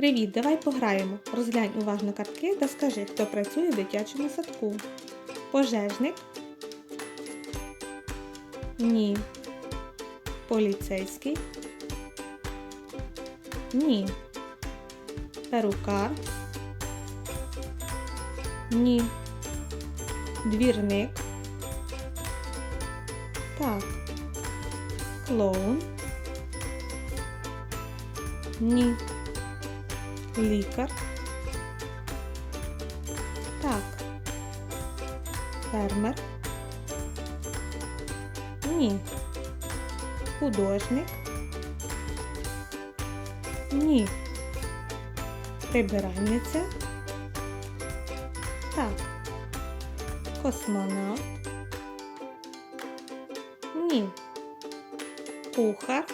Привіт, давай пограємо. Розглянь уважно картки та скажи, хто працює в дитячому садку. Пожежник? Ні. Поліцейський? Ні. Перукар? Ні. Двірник? Так. Клоун? Ні. Лікар? Так. Фермер? Ні. Художник? Ні. Прибиральниця? Так. Космонавт? Ні. Кухар?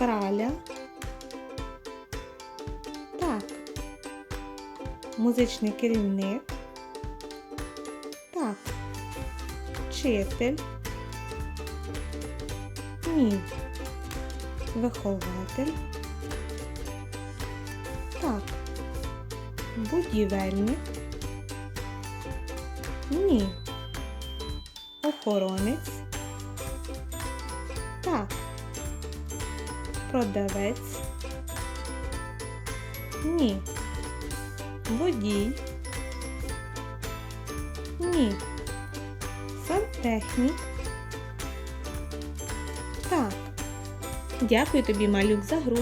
Краля? Так. Музичний керівник? Так. Вчитель? Ні. Вихователь? Так. Будівельник? Ні. Охоронець? Так. Продавець? Ні. Водій? Ні. Сантехнік? Так. Дякую тобі, малюк, за гру.